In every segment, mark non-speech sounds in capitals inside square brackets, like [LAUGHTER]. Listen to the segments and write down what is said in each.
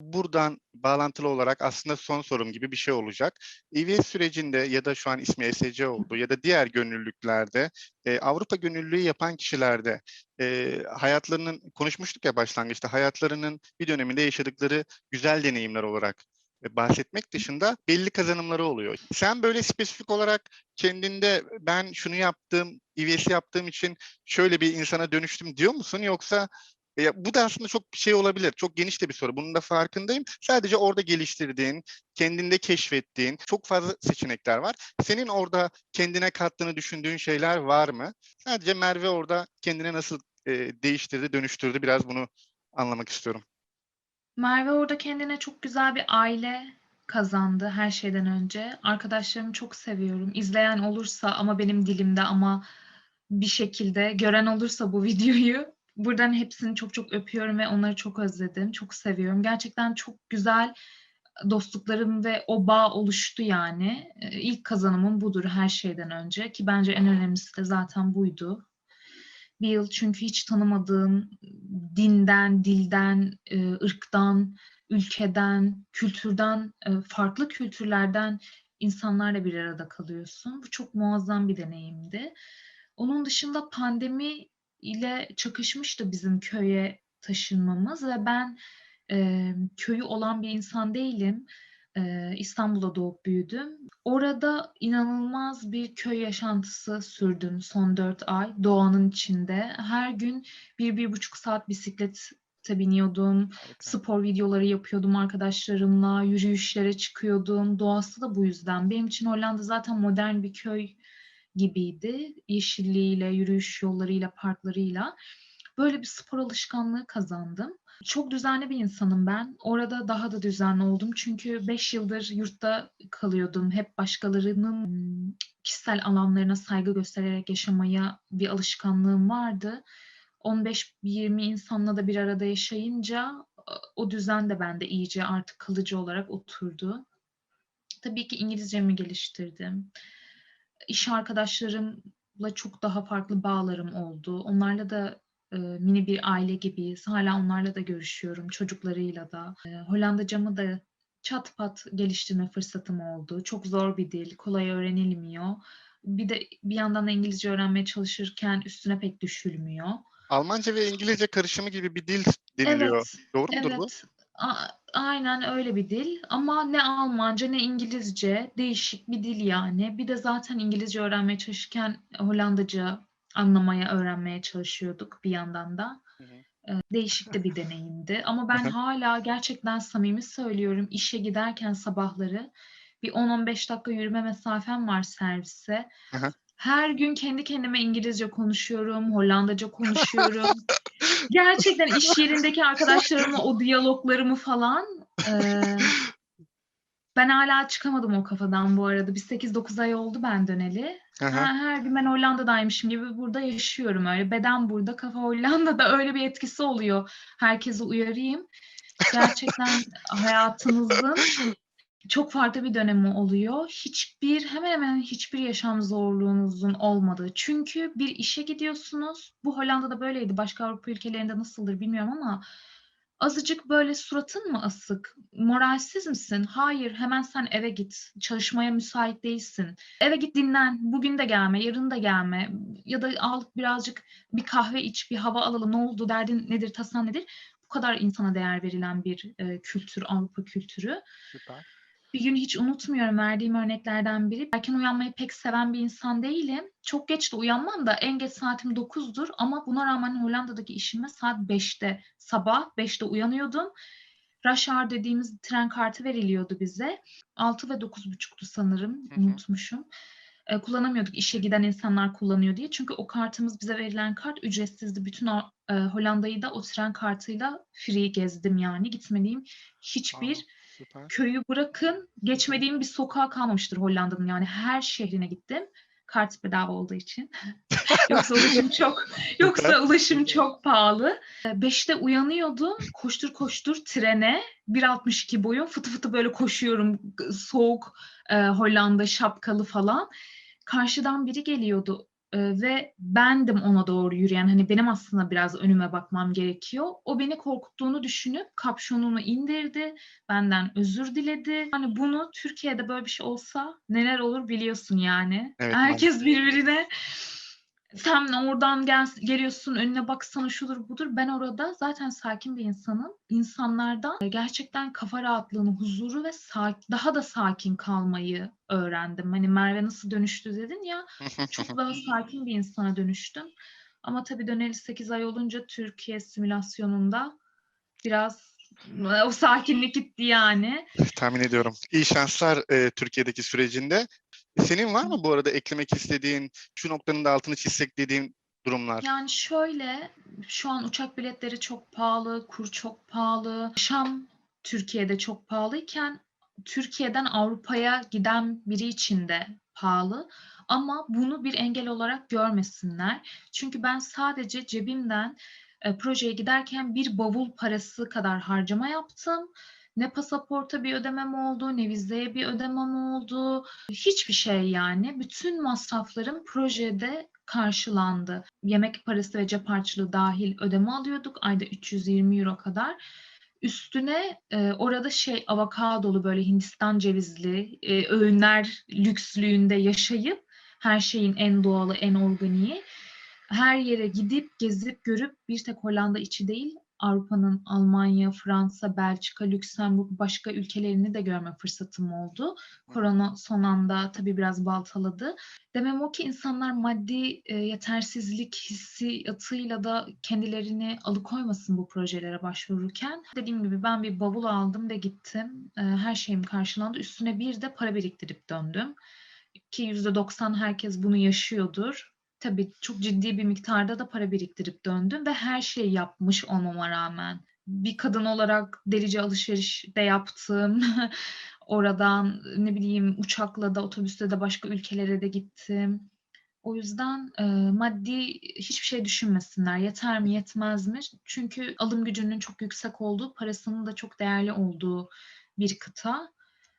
Buradan bağlantılı olarak aslında son sorum gibi bir şey olacak. EVS sürecinde ya da şu an ismi ESC oldu ya da diğer gönüllülüklerde e, Avrupa gönüllülüğü yapan kişilerde e, hayatlarının konuşmuştuk ya başlangıçta hayatlarının bir döneminde yaşadıkları güzel deneyimler olarak e, bahsetmek dışında belli kazanımları oluyor. Sen böyle spesifik olarak kendinde ben şunu yaptım, EVS yaptığım için şöyle bir insana dönüştüm diyor musun yoksa ya bu da aslında çok şey olabilir. Çok geniş de bir soru. Bunun da farkındayım. Sadece orada geliştirdiğin, kendinde keşfettiğin çok fazla seçenekler var. Senin orada kendine kattığını düşündüğün şeyler var mı? Sadece Merve orada kendine nasıl e, değiştirdi, dönüştürdü biraz bunu anlamak istiyorum. Merve orada kendine çok güzel bir aile kazandı her şeyden önce. Arkadaşlarımı çok seviyorum. İzleyen olursa ama benim dilimde ama bir şekilde gören olursa bu [LAUGHS] videoyu buradan hepsini çok çok öpüyorum ve onları çok özledim. Çok seviyorum. Gerçekten çok güzel dostluklarım ve o bağ oluştu yani. Ee, İlk kazanımım budur her şeyden önce ki bence en önemlisi de zaten buydu. Bir yıl çünkü hiç tanımadığın dinden, dilden, e, ırktan, ülkeden, kültürden, e, farklı kültürlerden insanlarla bir arada kalıyorsun. Bu çok muazzam bir deneyimdi. Onun dışında pandemi ile çakışmıştı bizim köye taşınmamız ve ben e, köyü olan bir insan değilim. E, İstanbul'da doğup büyüdüm. Orada inanılmaz bir köy yaşantısı sürdüm son dört ay doğanın içinde. Her gün bir, bir buçuk saat bisiklete biniyordum. Spor videoları yapıyordum arkadaşlarımla, yürüyüşlere çıkıyordum. Doğası da bu yüzden. Benim için Hollanda zaten modern bir köy gibiydi. Yeşilliğiyle, yürüyüş yollarıyla, parklarıyla. Böyle bir spor alışkanlığı kazandım. Çok düzenli bir insanım ben. Orada daha da düzenli oldum. Çünkü 5 yıldır yurtta kalıyordum. Hep başkalarının ım, kişisel alanlarına saygı göstererek yaşamaya bir alışkanlığım vardı. 15-20 insanla da bir arada yaşayınca o düzen de bende iyice artık kalıcı olarak oturdu. Tabii ki İngilizcemi geliştirdim. İş arkadaşlarımla çok daha farklı bağlarım oldu. Onlarla da e, mini bir aile gibiyiz. Hala onlarla da görüşüyorum, çocuklarıyla da. E, Hollandacamı da çat pat geliştirme fırsatım oldu. Çok zor bir dil, kolay öğrenilmiyor. Bir de bir yandan da İngilizce öğrenmeye çalışırken üstüne pek düşülmüyor. Almanca ve İngilizce karışımı gibi bir dil deniliyor. Evet, Doğru mudur bu? A- aynen öyle bir dil ama ne Almanca ne İngilizce değişik bir dil yani. Bir de zaten İngilizce öğrenmeye çalışırken Hollandaca anlamaya, öğrenmeye çalışıyorduk bir yandan da. Hı hı. Ee, Değişik de bir deneyimdi. Ama ben Hı hı. hala gerçekten samimi söylüyorum işe giderken sabahları bir 10-15 dakika yürüme mesafem var servise. Hı hı. Her gün kendi kendime İngilizce konuşuyorum, Hollandaca konuşuyorum. [LAUGHS] Gerçekten iş yerindeki arkadaşlarımla o diyaloglarımı falan eee, ben hala çıkamadım o kafadan bu arada. Bir 8-9 ay oldu ben döneli. Hı. Ha, her gün ben Hollanda'daymışım gibi burada yaşıyorum öyle. Beden burada, kafa Hollanda'da [LAUGHS] öyle bir etkisi oluyor. Herkese uyarayım. Gerçekten hayatınızın çok farklı bir dönemi oluyor. Hiçbir hemen hemen hiçbir yaşam zorluğunuzun olmadığı. Çünkü bir işe gidiyorsunuz. Bu Hollanda'da böyleydi. Başka Avrupa ülkelerinde nasıldır bilmiyorum ama azıcık böyle suratın mı asık? Moralsiz misin? Hayır, hemen sen eve git. Çalışmaya müsait değilsin. Eve git dinlen. Bugün de gelme, yarın da gelme. Ya da al birazcık bir kahve iç, bir hava alalım. Ne oldu? Derdin nedir? Tasan nedir? Bu kadar insana değer verilen bir e, kültür, Avrupa kültürü. Süper. Bir gün hiç unutmuyorum verdiğim örneklerden biri. Erken uyanmayı pek seven bir insan değilim. Çok geç de uyanmam da en geç saatim 9'dur ama buna rağmen Hollanda'daki işime saat 5'te sabah 5'te uyanıyordum. Rush hour dediğimiz tren kartı veriliyordu bize. 6 ve 9.30'tu sanırım. Hı hı. Unutmuşum. E, kullanamıyorduk işe giden insanlar kullanıyor diye. Çünkü o kartımız bize verilen kart ücretsizdi. Bütün o, e, Hollanda'yı da o tren kartıyla free gezdim yani. Gitmediğim hiçbir Aa, süper. köyü bırakın geçmediğim bir sokağa kalmamıştır Hollanda'nın yani her şehrine gittim. Kart bedava olduğu için. [LAUGHS] yoksa ulaşım çok yoksa ulaşım çok pahalı. Beşte uyanıyordum. Koştur koştur trene 1.62 boyum fıtı fıtı böyle koşuyorum. Soğuk e, Hollanda şapkalı falan. Karşıdan biri geliyordu. Ve bendim ona doğru yürüyen. Hani, benim aslında biraz önüme bakmam gerekiyor. O beni korkuttuğunu düşünüp kapşonunu indirdi, benden özür diledi. Hani, bunu Türkiye'de böyle bir şey olsa neler olur biliyorsun yani. Evet, Herkes birbirine sen oradan gels geliyorsun, önüne baksana, şudur budur. Ben orada zaten sakin bir insanım. İnsanlardan gerçekten kafa rahatlığını, huzuru ve sak daha da sakin kalmayı öğrendim. Hani, Merve nasıl dönüştü dedin ya, çok daha [LAUGHS] sakin bir insana dönüştüm. Ama tabii döneli 8 ay olunca Türkiye simülasyonunda biraz o sakinlik gitti yani. Tahmin ediyorum. İyi şanslar, eee, Türkiye'deki sürecinde. Senin var mı bu arada eklemek istediğin, şu noktanın da altını çizsek dediğin durumlar? Yani şöyle, şu an uçak biletleri çok pahalı, kur çok pahalı. Yaşam Türkiye'de çok pahalıyken Türkiye'den Avrupa'ya giden biri için de pahalı ama bunu bir engel olarak görmesinler. Çünkü ben sadece cebimden, eee, projeye giderken bir bavul parası kadar harcama yaptım. Ne pasaporta bir ödemem oldu, ne vizeye bir ödemem oldu. Hiçbir şey yani. Bütün masraflarım projede karşılandı. Yemek parası ve cep harçlığı dâhil ödeme alıyorduk ayda €320 kadar. Üstüne, eee, orada şey avokadolu, böyle Hindistan cevizli, eee, öğünler lükslüğünde yaşayıp her şeyin en doğalı, en organiği, her yere gidip, gezip, görüp bir tek Hollanda içi değil, Avrupa'nın Almanya, Fransa, Belçika, Lüksemburg başka ülkelerini de görme fırsatım oldu. Korona son anda tabii biraz baltaladı. Demem o ki insanlar maddi, eee, yetersizlik hissiyatıyla da kendilerini alıkoymasın bu projelere başvururken. Dediğim gibi ben bir bavul aldım ve gittim. Eee, her şeyim karşılandı. Üstüne bir de para biriktirip döndüm. Ki %90 herkes bunu yaşıyordur. Tabii çok ciddi bir miktarda da para biriktirip döndüm ve her şeyi yapmış olmama rağmen. Bir kadın olarak delice alışveriş de yaptım. [LAUGHS] Oradan, ne bileyim, uçakla da otobüsle de başka ülkelere de gittim. O yüzden, eee, maddi hiçbir şey düşünmesinler. Yeter mi, yetmez mi? Çünkü alım gücünün çok yüksek olduğu, parasının da çok değerli olduğu bir kıta.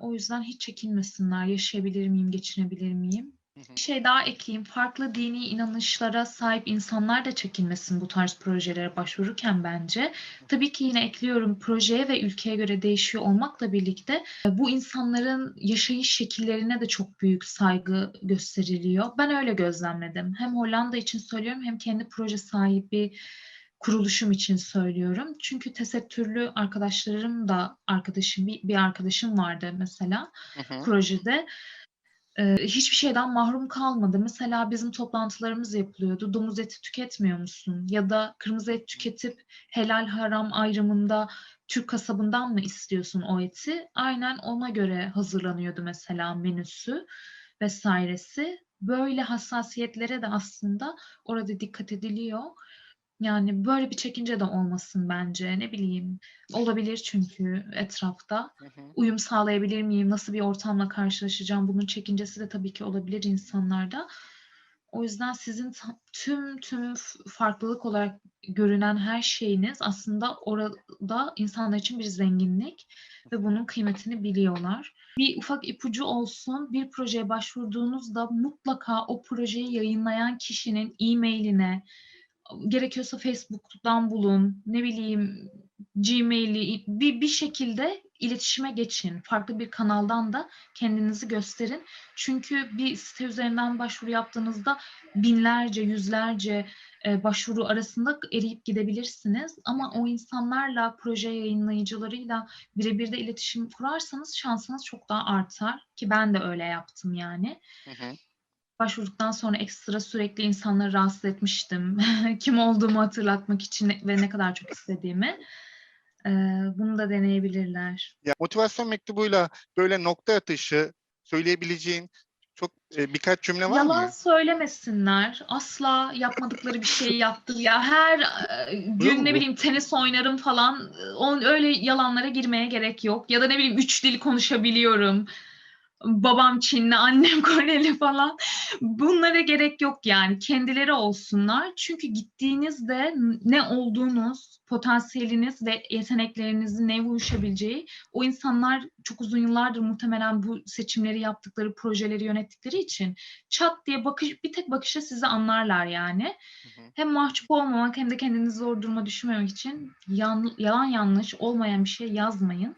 O yüzden hiç çekinmesinler. Yaşayabilir miyim, geçinebilir miyim? Bir şey daha ekleyeyim. Farklı dini inanışlara sahip insanlar da çekinmesin bu tarz projelere başvururken bence. Tabii ki yine ekliyorum, projeye ve ülkeye göre değişiyor olmakla birlikte, eee, bu insanların yaşayış şekillerine de çok büyük saygı gösteriliyor. Ben öyle gözlemledim. Hem Hollanda için söylüyorum hem kendi proje sahibi kuruluşum için söylüyorum. Çünkü tesettürlü arkadaşlarım da arkadaşım bir bir arkadaşım vardı mesela Hı hı. projede. Hiçbir şeyden mahrum kalmadı. Mesela bizim toplantılarımız yapılıyordu. "Domuz eti tüketmiyor musun?" ya da "Kırmızı et tüketip helal haram ayrımında Türk kasabından mı istiyorsun o eti?" Aynen ona göre hazırlanıyordu mesela menüsü vs.si. Böyle hassasiyetlere de aslında orada dikkat ediliyor. Yani böyle bir çekince de olmasın bence. Ne bileyim, olabilir çünkü etrafta. Hı hı. Uyum sağlayabilir miyim? Nasıl bir ortamla karşılaşacağım? Bunun çekincesi de tabii ki olabilir insanlarda. O yüzden sizin tüm tüm farklılık olarak görünen her şeyiniz aslında orada insanlar için bir zenginlik ve bunun kıymetini biliyorlar. Bir ufak ipucu olsun, bir projeye başvurduğunuzda mutlaka o projeyi yayınlayan kişinin e-mail'ine, gerekiyorsa Facebook'tan bulun, ne bileyim, Gmail'i bir bir şekilde iletişime geçin. Farklı bir kanaldan da kendinizi gösterin. Çünkü bir site üzerinden başvuru yaptığınızda binlerce, yüzlerce, eee, başvuru arasında eriyip gidebilirsiniz ama o insanlarla, proje yayınlayıcılarıyla bire bir de iletişim kurarsanız şansınız çok daha artar ki ben de öyle yaptım yani. Hı hı. Başvurduktan sonra ekstra sürekli insanları rahatsız etmiştim. [LAUGHS] Kim olduğumu hatırlatmak için ve ne kadar çok istediğimi. Bunu da deneyebilirler. Ya, motivasyon mektubuyla böyle nokta atışı söyleyebileceğin çok, eee, birkaç cümle var Yalan mı? söylemesinler. Asla yapmadıkları bir şeyi yaptı ya her, eee, gün ne bileyim tenis oynarım falan, ııı, on öyle yalanlara girmeye gerek yok ya da ne bileyim 3 dil konuşabiliyorum. Babam Çinli, annem [LAUGHS] Koreli falan. Bunlara gerek yok yani. Kendileri olsunlar. Çünkü gittiğinizde ne olduğunuz, potansiyeliniz ve yeteneklerinizin neye uyuşabileceği o insanlar çok uzun yıllardır muhtemelen bu seçimleri yaptıkları, projeleri yönettikleri için çat diye bakış, bir tek bakışa sizi anlarlar yani. Hı hı. Hem mahcup olmamak hem de kendinizi zor duruma düşürmemek için yan- yalan yanlış olmayan bir şey yazmayın.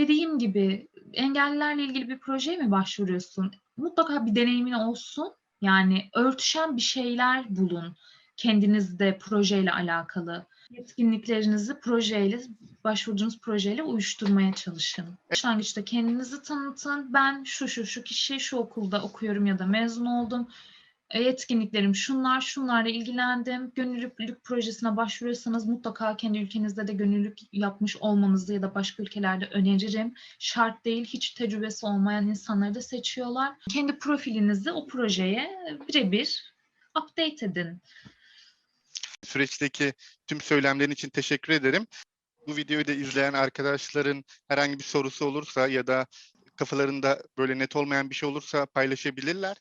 Dediğim gibi engellilerle ilgili bir projeye mi başvuruyorsun? Mutlaka bir deneyimin olsun. Yani örtüşen bir şeyler bulun kendinizde projeyle alakalı. Yetkinliklerinizi projeyle, başvurduğunuz projeyle uyuşturmaya çalışın. Başlangıçta kendinizi tanıtın. Ben şu şu şu kişi şu okulda okuyorum ya da mezun oldum. E, Yetkinliklerim şunlar, şunlarla ilgilendim. Gönüllülük projesine başvuruyorsanız mutlaka kendi ülkenizde de gönüllülük yapmış olmanızı ya da başka ülkelerde öneririm. Şart değil, hiç tecrübesi olmayan insanları da seçiyorlar. Kendi profilinizi o projeye birebir update edin. Süreçteki tüm söylemlerin için teşekkür ederim. Bu videoyu da izleyen arkadaşların herhangi bir sorusu olursa ya da kafalarında böyle net olmayan bir şey olursa paylaşabilirler.